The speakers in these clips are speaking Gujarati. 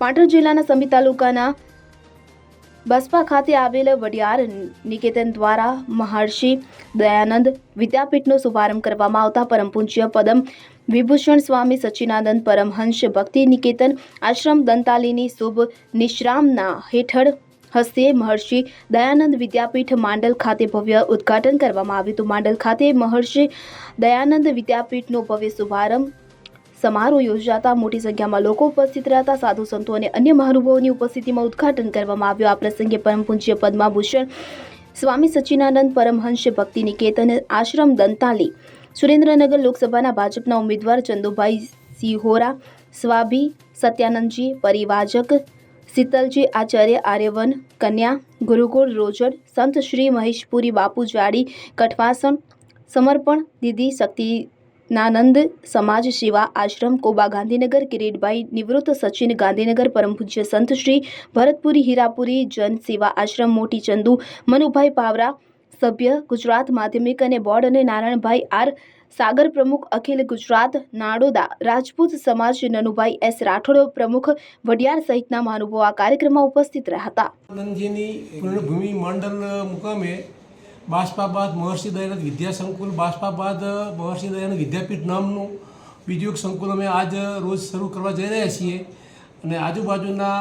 પાટણ જિલ્લાના સમી તાલુકાના બસપા ખાતે આવેલ વડિયાર નિકેતન દ્વારા મહર્ષિ દયાનંદ વિદ્યાપીઠનો શુભારંભ કરવામાં આવતા પરમ પૂજ્ય પદમ વિભૂષણ સ્વામી સચ્ચિનાનંદ પરમહંસ ભક્તિ નિકેતન આશ્રમ દંતાલીની શુભ નિશ્રામના હેઠળ હસ્તે મહર્ષિ દયાનંદ વિદ્યાપીઠ માંડલ ખાતે ભવ્ય ઉદ્ઘાટન કરવામાં આવ્યું હતું. માંડલ ખાતે મહર્ષિ દયાનંદ વિદ્યાપીઠનો ભવ્ય શુભારંભ સમારોહ યોજાતા મોટી સંખ્યામાં લોકો ઉપસ્થિત રહેતા સાધુ સંતો અને અન્ય મહાનુભાવોની ઉપસ્થિતિમાં ઉદ્ઘાટન કરવામાં આવ્યું. આ પ્રસંગે પરમ પૂજ્ય પદ્માભૂષણ, સ્વામી સચિનાનંદ પરમહંસ ભક્તિ નિકેતન, આશ્રમ દંતાલી, સુરેન્દ્રનગર લોકસભાના ભાજપના ઉમેદવાર ચંદુભાઈ સિહોરા, સ્વાભી સત્યાનંદજી, પરિવાજક શીતલજી આચાર્ય, આર્યવન કન્યા, ગુરુકુળ રોજડ, સંત શ્રી મહેશપુરી બાપુ જાડી, કઠવાસણ, સમર્પણ, દીદી શક્તિનાનંદ સમાજ સેવા આશ્રમ કોબા ગાંધીનગર કિરીટભાઈ નિવૃત્ત સચિન ગાંધીનગર પરમ પૂજ્ય સંત શ્રી ભરતપુરી હીરાપુરી જન સેવા આશ્રમ મોટી ચંદુ મનુભાઈ પાવરા સભ્ય ગુજરાત માધ્યમિક અને બોર્ડ અને નારાયણભાઈ આર સાગર પ્રમુખ અખિલ ગુજરાત નાડોદા રાજપૂત સમાજ નનુભાઈ એસ રાઠોડ પ્રમુખ વડિયાર સહિતના મહાનુભાવો આ કાર્યક્રમમાં ઉપસ્થિત રહ્યા હતા. મંડળ મુકામે બાષ્પાબાદ મહર્ષિ દયાનંદ વિદ્યા સંકુલ બાષ્પાબાદ મહર્ષિ દયાનંદ વિદ્યાપીઠ નામનું બીજું એક સંકુલ અમે આજ રોજ શરૂ કરવા જઈ રહ્યા છીએ. અને આજુબાજુના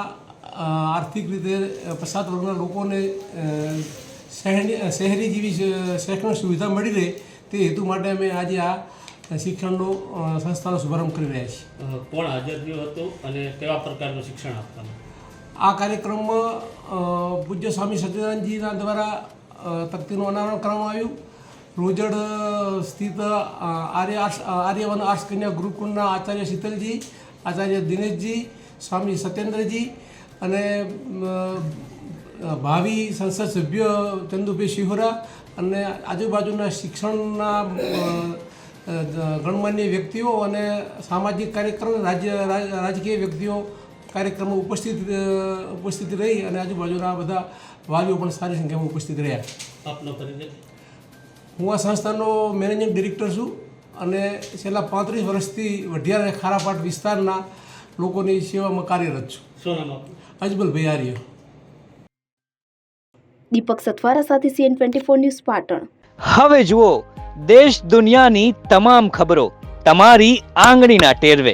આર્થિક રીતે પછાત વર્ગના લોકોને શહેરી શહેરી જેવી શૈક્ષણિક સુવિધા મળી રહે તે હેતુ માટે અમે આજે આ શિક્ષણનો સંસ્થાનો શુભારંભ કરી રહ્યા છીએ. કોણ હાજર રહ્યું હતું અને કેવા પ્રકારનું શિક્ષણ આપવાનું? આ કાર્યક્રમમાં પૂજ્ય સ્વામી સત્યનારાયણજીના દ્વારા તકતીનું અનાવરણ કરવામાં આવ્યું. રોજડ સ્થિત આર્ય આર્ટ્સ આર્યવન આર્ટ્સ કન્યા ગુરુકુળના આચાર્ય શીતલજી, આચાર્ય દિનેશજી, સ્વામી સત્યેન્દ્રજી અને ભાવિ સંસદ સભ્ય ચંદુભાઈ શિહોરા અને આજુબાજુના શિક્ષણના ગણમાન્ય વ્યક્તિઓ અને સામાજિક કાર્યક્રમ રાજ્ય રાજકીય વ્યક્તિઓ કાર્યક્રમમાં ઉપસ્થિત ઉપસ્થિત રહી અને આજુબાજુના બધા વાલીઓ પણ સારી સંખ્યામાં ઉપસ્થિત રહ્યા. આપનો પરિચય હું આ સંસ્થાનો મેનેજિંગ ડિરેક્ટર છું અને છેલ્લા પાંત્રીસ વર્ષથી વઢિયાર અને ખારાપાટ વિસ્તારના લોકોની સેવામાં કાર્યરત છું. શું નામ આપનું? અજબલભાઈ આર્ય દીપક સથવારા સાથે C N twenty four news Patan. હવે જુઓ દેશ દુનિયાની તમામ ખબરો તમારી આંગળીના ટેરવે.